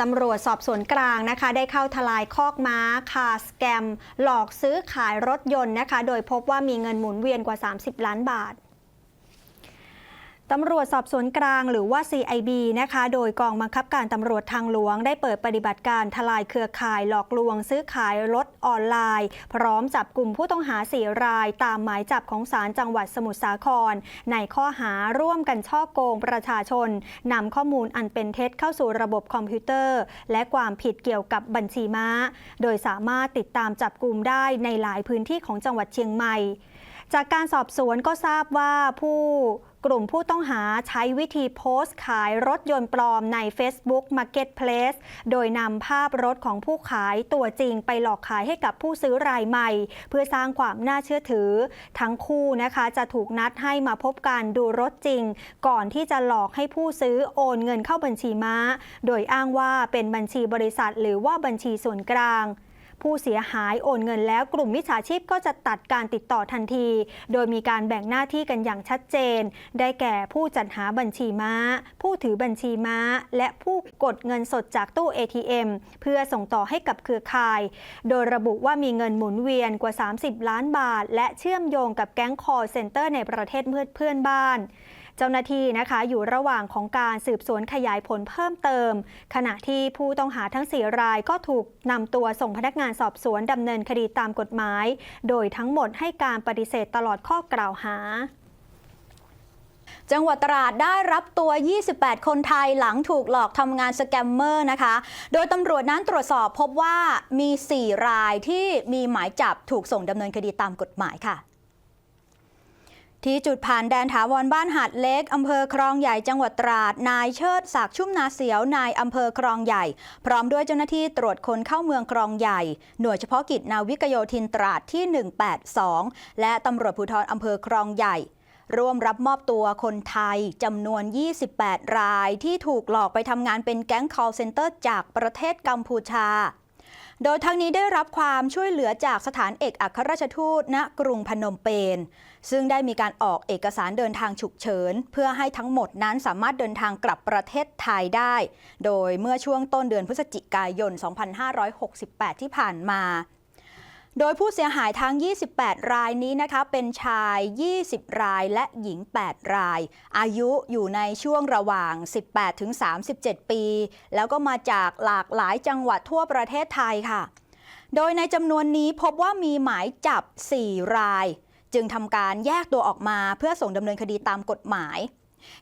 ตำรวจสอบสวนกลางนะคะ ได้เข้าทลายคอกม้าคาสแกม หลอกซื้อขายรถยนต์นะคะ โดยพบว่ามีเงินหมุนเวียนกว่า 30 ล้านบาท ตำรวจสอบสวนกลางหรือว่า CIB นะคะ โดยกองบังคับการตำรวจทางหลวง ได้เปิดปฏิบัติการทลายเครือข่ายหลอกลวงซื้อขายรถออนไลน์ พร้อมจับกลุ่มผู้ต้องหา4ราย ตามหมายจับของศาลจังหวัดสมุทรสาคร ในข้อหาร่วมกันช่อโกงประชาชนนำข้อมูลอันเป็นเท็จเข้าสู่ระบบคอมพิวเตอร์ และความผิดเกี่ยวกับบัญชีม้า โดยสามารถติดตามจับกลุ่มได้ในหลายพื้นที่ของจังหวัดเชียงใหม่ จากการสอบสวนก็ทราบว่าผู้ กลุ่มผู้ต้องหาใช้วิธีโพสต์ขายรถยนต์ปลอมใน Facebook Marketplace โดยนำภาพรถของผู้ขายตัวจริงไปหลอกขายให้กับผู้ซื้อรายใหม่ เพื่อสร้างความน่าเชื่อถือ ทั้งคู่นะคะจะถูกนัดให้มาพบกันดูรถจริง ก่อนที่จะหลอกให้ผู้ซื้อโอนเงินเข้าบัญชีม้า โดยอ้างว่าเป็นบัญชีบริษัทหรือว่าบัญชีส่วนกลาง ผู้เสียหายโอนเงินแล้วกลุ่มมิจฉาชีพก็จะตัดการติดต่อทันที โดยมีการแบ่งหน้าที่กันอย่างชัดเจน ได้แก่ผู้จัดหาบัญชีม้า ผู้ถือบัญชีม้า และผู้กดเงินสดจากตู้ ATM เพื่อส่งต่อให้กับเครือข่าย โดยระบุว่ามีเงินหมุนเวียนกว่า 30 ล้านบาท และเชื่อมโยงกับแก๊งคอร์เซ็นเตอร์ในประเทศเพื่อนบ้าน เจ้าหน้าที่นะคะอยู่ระหว่างของการสืบสวนขยายผลเพิ่มเติม ขณะที่ผู้ต้องหาทั้ง 4 รายก็ถูกนำตัวส่งพนักงานสอบสวนดำเนินคดีตามกฎหมาย โดยทั้งหมดให้การปฏิเสธตลอดข้อกล่าวหาจังหวัดตราดได้รับตัว 28 คนไทยหลังถูกหลอกทำงานสแกมเมอร์นะคะ โดยตำรวจนั้นตรวจสอบพบว่ามี 4 รายที่มีหมายจับถูกส่งดำเนินคดีตามกฎหมายค่ะ ที่จุดผ่านแดนถาวรบ้านหาดเล็กอำเภอครองใหญ่จังหวัดตราด นายเชิดศักดิ์ชุ่มนาเสียวนายอำเภอครองใหญ่ พร้อมด้วยเจ้าหน้าที่ตรวจคนเข้าเมืองครองใหญ่ หน่วยเฉพาะกิจนาวิกโยธินตราดที่ 182 และตำรวจภูธรอำเภอครองใหญ่ร่วมรับมอบตัวคนไทยจำนวน 28 รายที่ถูกหลอกไปทำงานเป็นแก๊ง call center จากประเทศกัมพูชา โดยทั้งนี้ได้รับความช่วยเหลือจากสถานเอกอัครราชทูตณกรุงพนมเปญซึ่งได้มีการออกเอกสารเดินทางฉุกเฉิน เพื่อให้ทั้งหมดนั้นสามารถเดินทางกลับประเทศไทยได้ โดยเมื่อช่วงต้นเดือนพฤศจิกายน 2568 ที่ผ่านมา โดยผู้เสียหายทั้ง 28 รายนี้นะคะเป็นชาย 20 รายและหญิง 8 ราย อายุอยู่ในช่วงระหว่าง 18 ถึง 37 ปี แล้วก็มาจากหลากหลายจังหวัดทั่วประเทศไทยค่ะ โดยในจำนวนนี้พบว่ามีหมายจับ 4 ราย จึงทำการแยกตัวออกมาเพื่อส่งดำเนินคดีตามกฎหมาย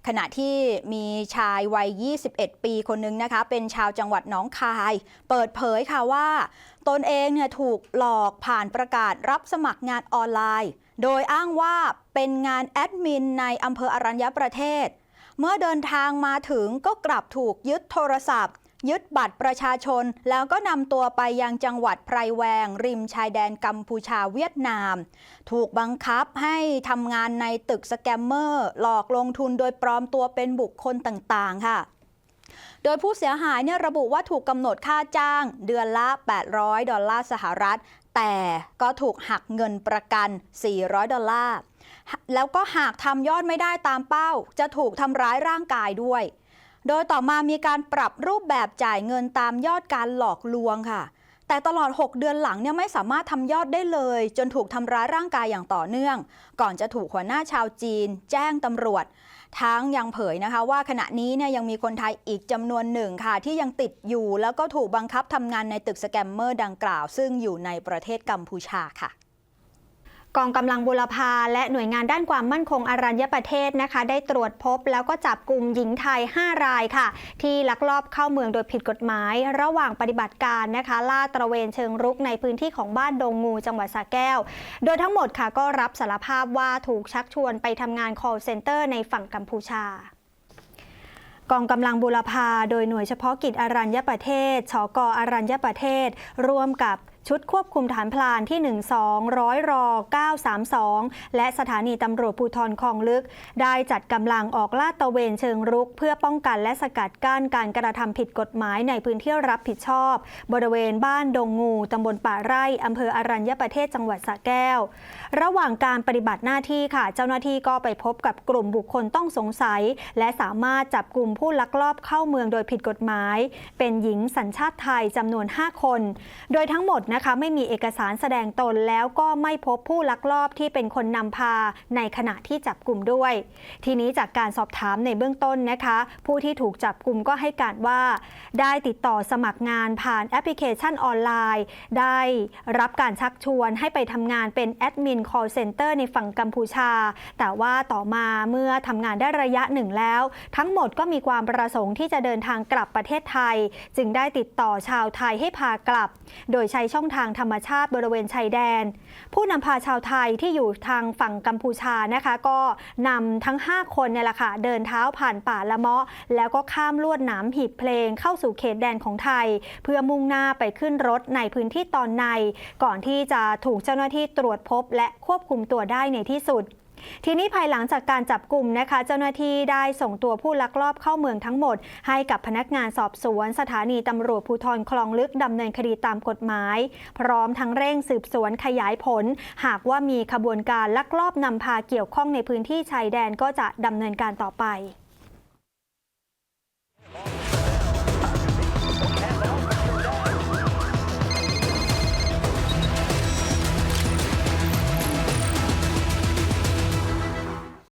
ขณะที่มีชายวัย 21 ปีคนนึงนะคะ เป็นชาวจังหวัดหนองคาย เปิดเผยค่ะว่า ตนเองเนี่ยถูกหลอกผ่านประกาศรับสมัครงานออนไลน์ โดยอ้างว่าเป็นงานแอดมินในอำเภออรัญญประเทศ เมื่อเดินทางมาถึงก็กลับถูกยึดโทรศัพท์ ยึดบัตรประชาชน แล้วก็นำตัวไปยังจังหวัดไพรแวง ริมชายแดนกัมพูชาเวียดนาม ถูกบังคับให้ทำงานในตึกสแกมเมอร์ หลอกลงทุนโดยปลอมตัวเป็นบุคคลต่างๆ ค่ะโดยผู้เสียหายเนี่ยระบุว่าถูกกำหนดค่าจ้างเดือนละ 800 ดอลลาร์สหรัฐ แต่ก็ถูกหักเงินประกัน 400 ดอลลาร์ แล้วก็หากทำยอดไม่ได้ตามเป้า จะถูกทำร้ายร่างกายด้วย โดยต่อมามีการปรับรูปแบบจ่ายเงินตามยอดการหลอกลวงค่ะ แต่ตลอด 6 เดือนหลังเนี่ยไม่สามารถทำยอดได้เลย จนถูกทำร้ายร่างกายอย่างต่อเนื่อง ก่อนจะถูกหัวหน้าชาวจีน แจ้งตำรวจ ทั้งยังเผยนะคะว่าขณะนี้เนี่ยยังมีคนไทยอีกจำนวนหนึ่งค่ะ ที่ยังติดอยู่ แล้วก็ถูกบังคับทำงานในตึกสแกมเมอร์ดังกล่าว ซึ่งอยู่ในประเทศกัมพูชาค่ะ กองกำลังบุรพาและหน่วยงานด้านความมั่นคงอรัญญประเทศนะคะ ได้ตรวจพบแล้วก็จับกลุ่มหญิงไทย 5 รายค่ะ ที่ลักลอบเข้าเมืองโดยผิดกฎหมาย ระหว่างปฏิบัติการนะคะล่าตระเวนเชิงรุกในพื้นที่ของบ้านดงงูจังหวัดสระแก้ว โดยทั้งหมดค่ะก็รับสารภาพว่าถูกชักชวนไปทำงาน call center ในฝั่งกัมพูชากองกำลังบุรพาโดยหน่วยเฉพาะกิจอรัญญประเทศ ชกอรัญญประเทศ ร่วมกับ ชุดควบคุมฐานพลานที่ 12 ร้อยรอ 932 และสถานีตำรวจภูธรคลองลึก ได้จัดกำลังออกลาดตระเวนเชิงรุก เพื่อป้องกันและสกัดกั้นการกระทำผิดกฎหมายในพื้นที่รับผิดชอบ บริเวณบ้านดงงูตำบลป่าไร่อำเภออรัญญประเทศจังหวัดสระแก้ว ระหว่างการปฏิบัติหน้าที่ค่ะ เจ้าหน้าที่ก็ไปพบกับกลุ่มบุคคลต้องสงสัย และสามารถจับกลุ่มผู้ลักลอบเข้าเมืองโดยผิดกฎหมาย เป็นหญิงสัญชาติไทยจำนวน 5 คน โดยทั้งหมดนะะคะไม่มีเอกสารแสดงตนแล้วก็ไม่พบผู้ลักลอบที่เป็นคนนำพาในขณะที่จับกลุ่มด้วย ทีนี้จากการสอบถามในเบื้องต้นนะคะ ผู้ที่ถูกจับกลุ่มก็ให้การว่า ได้ติดต่อสมัครงานผ่านแอปพลิเคชันออนไลน์ ได้รับการชักชวนให้ไปทำงานเป็นแอดมิน call center ในฝั่งกัมพูชา แต่ว่าต่อมาเมื่อทำงานได้ระยะหนึ่งแล้ว ทั้งหมดก็มีความประสงค์ที่จะเดินทางกลับประเทศไทย จึงได้ติดต่อชาวไทยให้พากลับ โดยใช้ช่ององทางธรรมชาติบริเวณชายแดน ผู้นำพาชาวไทยที่อยู่ทางฝั่งกัมพูชานะคะ ก็นำทั้ง 5 คนเนี่ยแหละค่ะเดินเท้าผ่านป่าละเมาะ แล้วก็ข้ามลวดหนามหีบเพลงเข้าสู่เขตแดนของไทย เพื่อมุ่งหน้าไปขึ้นรถในพื้นที่ตอนใน ก่อนที่จะถูกเจ้าหน้าที่ตรวจพบและควบคุมตัวได้ในที่สุด ทีนี้ภายหลังจากการจับกลุ่มนะคะ เจ้าหน้าที่ได้ส่งตัวผู้ลักลอบเข้าเมืองทั้งหมด ให้กับพนักงานสอบสวน สถานีตำรวจภูธรคลองลึกดำเนินคดีตามกฎหมาย พร้อมทั้งเร่งสืบสวนขยายผล หากว่ามีขบวนการลักลอบนำพาเกี่ยวข้องในพื้นที่ชายแดนก็จะดำเนินการต่อไป